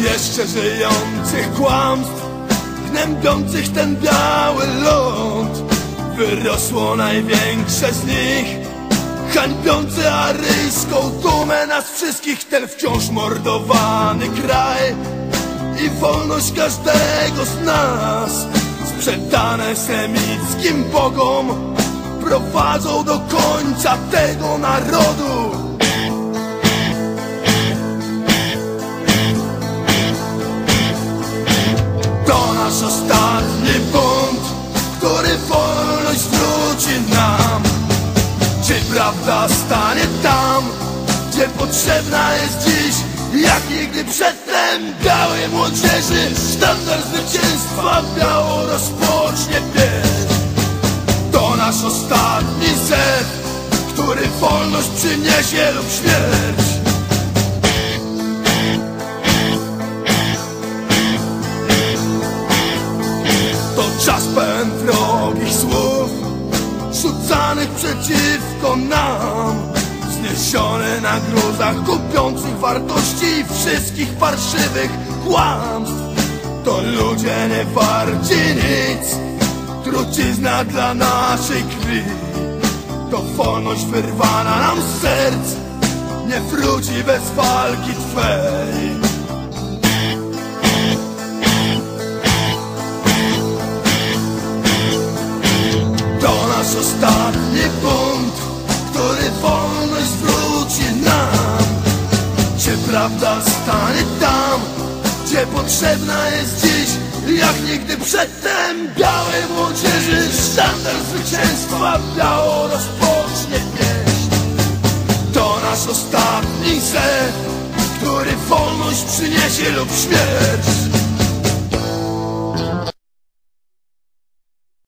jeszcze żyjących kłamstw Gnębiących ten biały ląd. Wyrosło największe z nich Hańbiące aryjską dumę nas wszystkich Ten wciąż mordowany kraj I wolność każdego z nas. Sprzedane semickim bogom Prowadzą do końca tego narodu nasz ostatni bunt, który wolność wróci nam. Czy prawda stanie tam, gdzie potrzebna jest dziś? Jak nigdy przedtem białej młodzieży Sztandar zwycięstwa biało rozpocznie pieśń To nasz ostatni zew, który wolność przyniesie lub śmierć Rzucanych przeciwko nam. Zniesione na gruzach Kupiących wartości i wszystkich farszywych kłamstw. To ludzie nie warci nic. Trucizna dla naszej krwi. To wolność wyrwana nam z serc. Nie wróci bez walki Twej ostatni bunt, który wolność zwróci nam. Czy prawda stanie tam, gdzie potrzebna jest dziś? Jak nigdy przedtem białej młodzieży Sztandar zwycięstwa biało rozpocznie pieśń To nasz ostatni sen, który wolność przyniesie lub śmierć